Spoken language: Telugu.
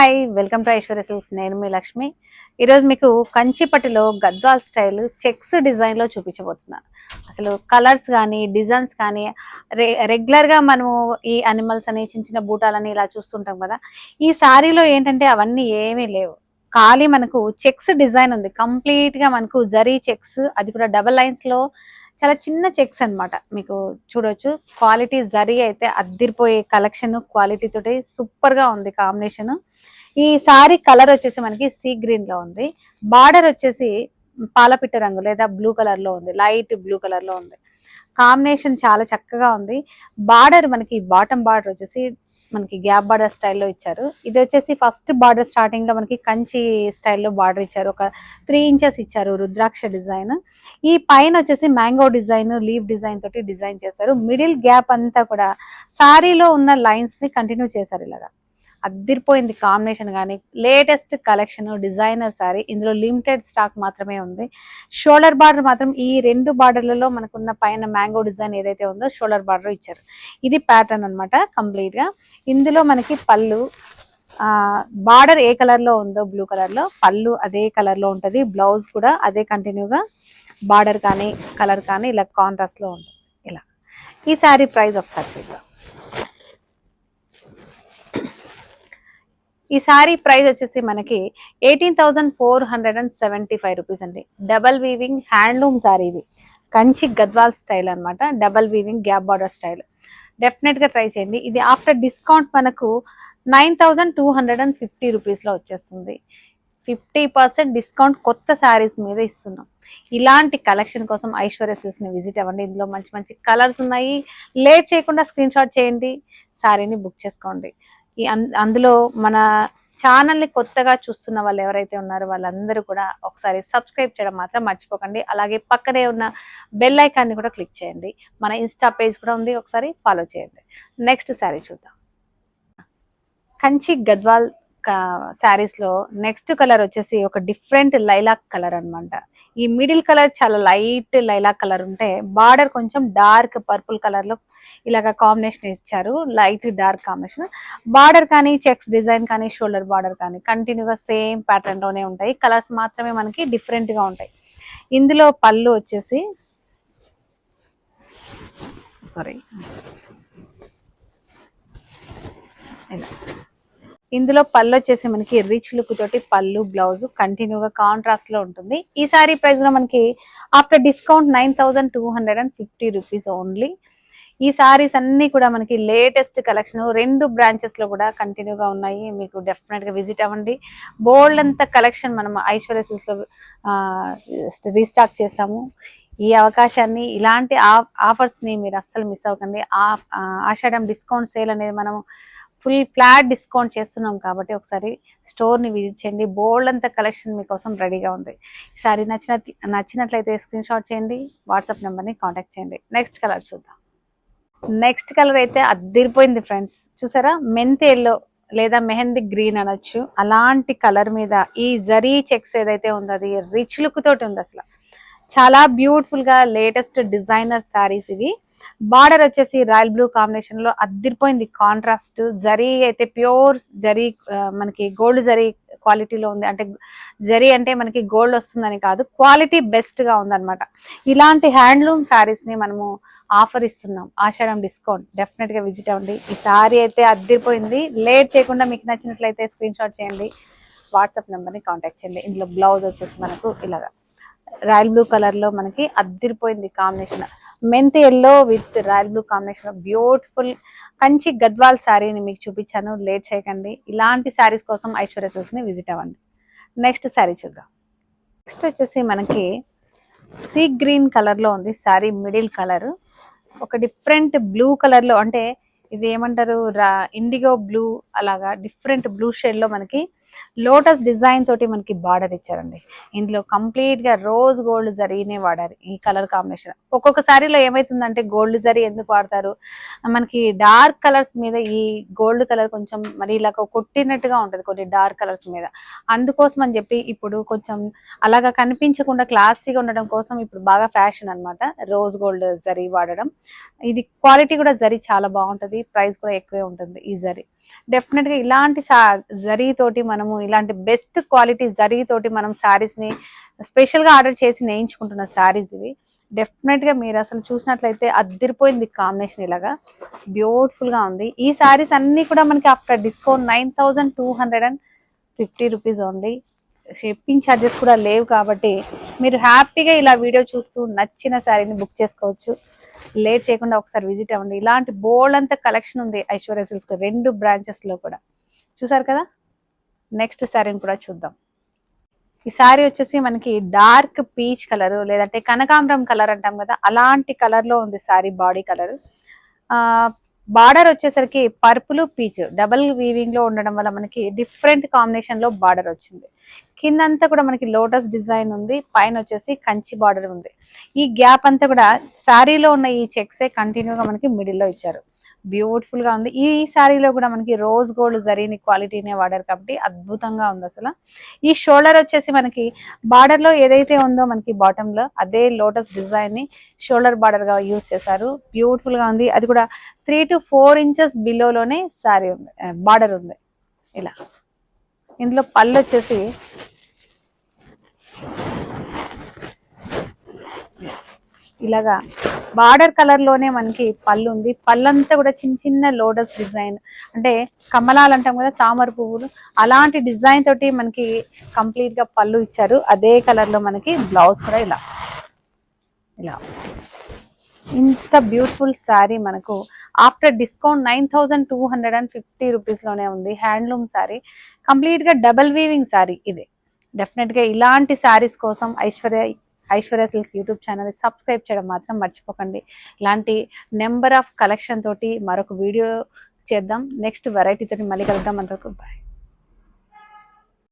Hi welcome to Aishwarya silks. నేను మీ లక్ష్మి. ఈరోజు మీకు కంచిపట్టులో గద్వాల్ స్టైల్ చెక్స్ డిజైన్లో చూపించబోతున్నాను. అసలు కలర్స్ కానీ డిజైన్స్ కానీ రె రెగ్యులర్గా మనము ఈ అనిమల్స్ అని చిన్న చిన్న బూటాలని ఇలా చూస్తుంటాం కదా ఈ శారీలో ఏంటంటే అవన్నీ ఏమీ లేవు. ఖాళీ మనకు చెక్స్ డిజైన్ ఉంది. కంప్లీట్గా మనకు జరీ చెక్స్ అది కూడా డబల్ లైన్స్లో చాలా చిన్న చెక్స్ అన్నమాట. మీకు చూడొచ్చు. క్వాలిటీ జరీ అయితే అద్దిరిపోయే కలెక్షన్ క్వాలిటీ తోటి సూపర్గా ఉంది కాంబినేషన్. ఈ సారీ కలర్ వచ్చేసి మనకి సీ గ్రీన్లో ఉంది. బార్డర్ వచ్చేసి పాలపిట్ట రంగు లేదా బ్లూ కలర్లో ఉంది. లైట్ బ్లూ కలర్లో ఉంది. కాంబినేషన్ చాలా చక్కగా ఉంది. బార్డర్ మనకి బాటమ్ బార్డర్ వచ్చేసి మనకి గ్యాప్ బార్డర్ స్టైల్లో ఇచ్చారు. ఇది వచ్చేసి ఫస్ట్ బార్డర్ స్టార్టింగ్లో మనకి కంచి స్టైల్లో బార్డర్ ఇచ్చారు. ఒక త్రీ ఇంచెస్ ఇచ్చారు రుద్రాక్ష డిజైన్. ఈ పైన వచ్చేసి మ్యాంగో డిజైన్ లీవ్ డిజైన్ తోటి డిజైన్ చేశారు. మిడిల్ గ్యాప్ అంతా కూడా సారీలో ఉన్న లైన్స్ని కంటిన్యూ చేశారు ఇలాగా. అద్దిరిపోయింది కాంబినేషన్ కానీ లేటెస్ట్ కలెక్షన్ డిజైనర్ శారీ ఇందులో లిమిటెడ్ స్టాక్ మాత్రమే ఉంది. షోల్డర్ బార్డర్ మాత్రం ఈ రెండు బార్డర్లలో మనకున్న పైన మ్యాంగో డిజైన్ ఏదైతే ఉందో షోల్డర్ బార్డర్ ఇచ్చారు. ఇది ప్యాటర్న్ అనమాట కంప్లీట్గా. ఇందులో మనకి పళ్ళు బార్డర్ ఏ కలర్లో ఉందో బ్లూ కలర్లో పళ్ళు అదే కలర్లో ఉంటది. బ్లౌజ్ కూడా అదే కంటిన్యూగా బార్డర్ కానీ కలర్ కానీ ఇలా కాంట్రాస్ట్లో ఉంటుంది. ఇలా. ఈ శారీ ప్రైస్ ఒకసారి చూద్దాం. ఈ శారీ ప్రైస్ వచ్చేసి మనకి eighteen thousand four hundred and seventy five rupees అండి. డబల్ వీవింగ్ హ్యాండ్లూమ్ శారీ ఇవి. కంచి గద్వాల్ స్టైల్ అన్నమాట. Double weaving gap border style డెఫినెట్గా ట్రై చేయండి. ఇది ఆఫ్టర్ డిస్కౌంట్ మనకు nine thousand two hundred and fifty రూపీస్లో వచ్చేస్తుంది. ఫిఫ్టీ పర్సెంట్ డిస్కౌంట్ కొత్త శారీస్ మీద ఇస్తున్నాం. ఇలాంటి కలెక్షన్ కోసం ఐశ్వర్య సిల్స్ని విజిట్ అవ్వండి. ఇందులో మంచి మంచి కలర్స్ ఉన్నాయి. లేట్ చేయకుండా స్క్రీన్ షాట్ చేయండి శారీని బుక్ చేసుకోండి. ఈ అందులో మన ఛానల్ని కొత్తగా చూస్తున్న వాళ్ళు ఎవరైతే ఉన్నారో వాళ్ళందరూ కూడా ఒకసారి సబ్స్క్రైబ్ చేయడం మాత్రం మర్చిపోకండి. అలాగే పక్కనే ఉన్న బెల్ ఐకాన్ని కూడా క్లిక్ చేయండి. మన ఇన్స్టా పేజ్ కూడా ఉంది ఒకసారి ఫాలో చేయండి. నెక్స్ట్ శారీ చూద్దాం. కంచి గద్వాల్ శారీస్లో నెక్స్ట్ కలర్ వచ్చేసి ఒక డిఫరెంట్ లైలాక్ కలర్ అన్నమాట. ఈ మిడిల్ కలర్ చాలా లైట్ లైలాక్ కలర్ ఉంటే బార్డర్ కొంచెం డార్క్ పర్పుల్ కలర్లో ఇలాగ కాంబినేషన్ ఇచ్చారు. లైట్ డార్క్ కాంబినేషన్ బార్డర్ కానీ చెక్స్ డిజైన్ కానీ షోల్డర్ బార్డర్ కానీ కంటిన్యూగా సేమ్ ప్యాటర్న్లోనే ఉంటాయి. కలర్స్ మాత్రమే మనకి డిఫరెంట్గా ఉంటాయి. ఇందులో పళ్ళు వచ్చేసి సారీ ఇలా. ఇందులో పళ్ళు వచ్చేసి మనకి రిచ్ లుక్ తోటి పళ్ళు బ్లౌజ్ కంటిన్యూగా కాంట్రాస్ట్లో ఉంటుంది. ఈ సారీ ప్రైస్లో మనకి after discount nine thousand two hundred and fifty rupees only ఈ సారీస్ అన్ని కూడా మనకి లేటెస్ట్ కలెక్షన్ రెండు బ్రాంచెస్లో కూడా కంటిన్యూగా ఉన్నాయి. మీకు డెఫినెట్గా విజిట్ అవ్వండి. బోల్డ్ అంత కలెక్షన్ మనం ఐశ్వర్య సిల్స్లో రీస్టాక్ చేసాము. ఈ అవకాశాన్ని ఇలాంటి ఆఫర్స్ని మీరు అస్సలు మిస్ అవ్వకండి. ఆషాఢం డిస్కౌంట్ సేల్ అనేది మనం ఫుల్ ఫ్లాట్ డిస్కౌంట్ చేస్తున్నాం కాబట్టి ఒకసారి స్టోర్ని విజిట్ చేయండి. బోల్డ్ అంత కలెక్షన్ మీకోసం రెడీగా ఉంది. ఈసారి నచ్చిన నచ్చినట్లయితే స్క్రీన్ షాట్ చేయండి వాట్సాప్ నెంబర్ని కాంటాక్ట్ చేయండి. నెక్స్ట్ కలర్ చూద్దాం. నెక్స్ట్ కలర్ అయితే అద్దరిపోయింది ఫ్రెండ్స్. చూసారా? మెంతి ఎల్లో లేదా మెహందీ గ్రీన్ అనొచ్చు. అలాంటి కలర్ మీద ఈ జరీ చెక్స్ ఏదైతే ఉందో అది రిచ్ లుక్ తోటి ఉంది అసలు. చాలా బ్యూటిఫుల్గా లేటెస్ట్ డిజైనర్ శారీస్ ఇవి. బార్డర్ వచ్చేసి రాయల్ బ్లూ కాంబినేషన్లో అద్దిరిపోయింది. కాంట్రాస్ట్ జరీ అయితే ప్యూర్ జరీ మనకి గోల్డ్ జరీ క్వాలిటీలో ఉంది. అంటే జరీ అంటే మనకి గోల్డ్ వస్తుందని కాదు క్వాలిటీ బెస్ట్గా ఉందన్నమాట. ఇలాంటి హ్యాండ్లూమ్ శారీస్ని మనము ఆఫర్ ఇస్తున్నాం. ఆషాఢం డిస్కౌంట్ డెఫినెట్గా విజిట్ అవ్వండి. ఈ సారీ అయితే అద్దిరిపోయింది. లేట్ చేయకుండా మీకు నచ్చినట్లయితే స్క్రీన్ షాట్ చేయండి. వాట్సాప్ నెంబర్ని కాంటాక్ట్ చేయండి. ఇందులో బ్లౌజ్ వచ్చేసి మనకు ఇలాగా రాయల్ బ్లూ కలర్లో మనకి అద్దిరిపోయింది కాంబినేషన్ మెంతి yellow with royal blue combination beautiful Kanchi Gadwal శారీని మీకు చూపించాను. లేట్ చేయకండి. ఇలాంటి శారీస్ కోసం ఐశ్వర్య సిల్స్ని విజిట్ అవ్వండి. నెక్స్ట్ శారీ చూద్దాం. నెక్స్ట్ వచ్చేసి మనకి సీ గ్రీన్ కలర్లో ఉంది. Sari middle colour. ఒక డిఫరెంట్ బ్లూ కలర్లో అంటే ఇది ఏమంటారు? రా ఇండిగో బ్లూ అలాగా డిఫరెంట్ బ్లూ షేడ్లో మనకి లోటస్ డిజైన్ తోటి మనకి బార్డర్ ఇచ్చారండి. ఇందులో కంప్లీట్గా రోజ్ గోల్డ్ జరీనే వాడారు ఈ కలర్ కాంబినేషన్. ఒక్కొక్క సారీలో ఏమైతుందంటే గోల్డ్ జరీ ఎందుకు వాడతారు? మనకి డార్క్ కలర్స్ మీద ఈ గోల్డ్ కలర్ కొంచెం మరి ఇలా కొట్టినట్టుగా ఉంటది కొన్ని డార్క్ కలర్స్ మీద. అందుకోసం అని చెప్పి ఇప్పుడు కొంచెం అలాగా కనిపించకుండా క్లాసీగా ఉండడం కోసం ఇప్పుడు బాగా ఫ్యాషన్ అన్నమాట. రోజ్ గోల్డ్ జరీ వాడడం. ఇది క్వాలిటీ కూడా జరీ చాలా బాగుంటది. ప్రైస్ కూడా ఎక్కువే ఉంటుంది ఈ జరీ. డెఫినెట్గా ఇలాంటి సా జరీ తోటి మనము ఇలాంటి బెస్ట్ క్వాలిటీ జరీ తోటి మనం శారీస్ని స్పెషల్గా ఆర్డర్ చేసి నేయించుకుంటున్న శారీస్ ఇవి. డెఫినెట్గా మీరు అసలు చూసినట్లయితే అద్దరిపోయింది కాంబినేషన్ ఇలాగా. బ్యూటిఫుల్గా ఉంది. ఈ శారీస్ అన్నీ కూడా మనకి after discount nine thousand two hundred and fifty rupees ఉంది షిప్పింగ్ ఛార్జెస్ కూడా లేవు కాబట్టి మీరు హ్యాపీగా ఇలా వీడియో చూస్తూ నచ్చిన శారీని బుక్ చేసుకోవచ్చు. లేట్ చేయకుండా ఒకసారి విజిట్ అవ్వండి. ఇలాంటి బోల్డ్ అంత కలెక్షన్ ఉంది ఐశ్వర్య సిల్క్స్ రెండు బ్రాంచెస్లో కూడా. చూసారు కదా? నెక్స్ట్ శారీని కూడా చూద్దాం. ఈ శారీ వచ్చేసి మనకి డార్క్ పీచ్ కలర్ లేదంటే కనకాంబరం కలర్ అంటాం కదా? అలాంటి కలర్లో ఉంది శారీ బాడీ కలర్ బార్డర్ వచ్చేసరికి పర్పుల్ పీచ్ డబల్ వీవింగ్లో ఉండడం వల్ల మనకి డిఫరెంట్ కాంబినేషన్లో బార్డర్ వచ్చింది. కిందంతా కూడా మనకి లోటస్ డిజైన్ ఉంది పైన వచ్చేసి కంచి బార్డర్ ఉంది. ఈ గ్యాప్ అంతా కూడా శారీలో ఉన్న ఈ చెక్సే కంటిన్యూగా మనకి మిడిల్లో ఇచ్చారు. బ్యూటిఫుల్గా ఉంది. ఈ శారీలో కూడా మనకి రోజ్ గోల్డ్ జరీని క్వాలిటీనే వాడారు కాబట్టి అద్భుతంగా ఉంది అసలు. ఈ షోల్డర్ వచ్చేసి మనకి బార్డర్లో ఏదైతే ఉందో మనకి బాటమ్లో అదే లోటస్ డిజైన్ని షోల్డర్ బార్డర్గా యూస్ చేశారు. బ్యూటిఫుల్గా ఉంది. అది కూడా త్రీ టు ఫోర్ ఇంచెస్ బిలోలోనే శారీ ఉంది. బార్డర్ ఉంది. ఇలా. ఇందులో పళ్ళు వచ్చేసి ఇలాగా బార్డర్ కలర్లోనే మనకి పళ్ళు ఉంది. పళ్ళంతా కూడా చిన్న చిన్న లోటస్ డిజైన్. అంటే కమలాలు అంటాం కదా తామర పువ్వులు. అలాంటి డిజైన్ తోటి మనకి కంప్లీట్గా పళ్ళు ఇచ్చారు. అదే కలర్లో మనకి బ్లౌజ్ కూడా ఇలా. ఇలా. ఇంత బ్యూటిఫుల్ శారీ మనకు. After discount nine thousand two hundred and fifty రూపీస్లోనే ఉంది. హ్యాండ్లూమ్ శారీ. కంప్లీట్గా డబల్ వీవింగ్ శారీ ఇది. డెఫినెట్గా ఇలాంటి శారీస్ కోసం ఐశ్వర్య ఐశ్వర్య సిల్స్ యూట్యూబ్ ఛానల్ని సబ్స్క్రైబ్ చేయడం మాత్రం మర్చిపోకండి. ఇలాంటి నెంబర్ ఆఫ్ కలెక్షన్ తోటి మరొక వీడియో చేద్దాం. నెక్స్ట్ వెరైటీతో మళ్ళీ కలుద్దాం. అంతవరకు బాయ్.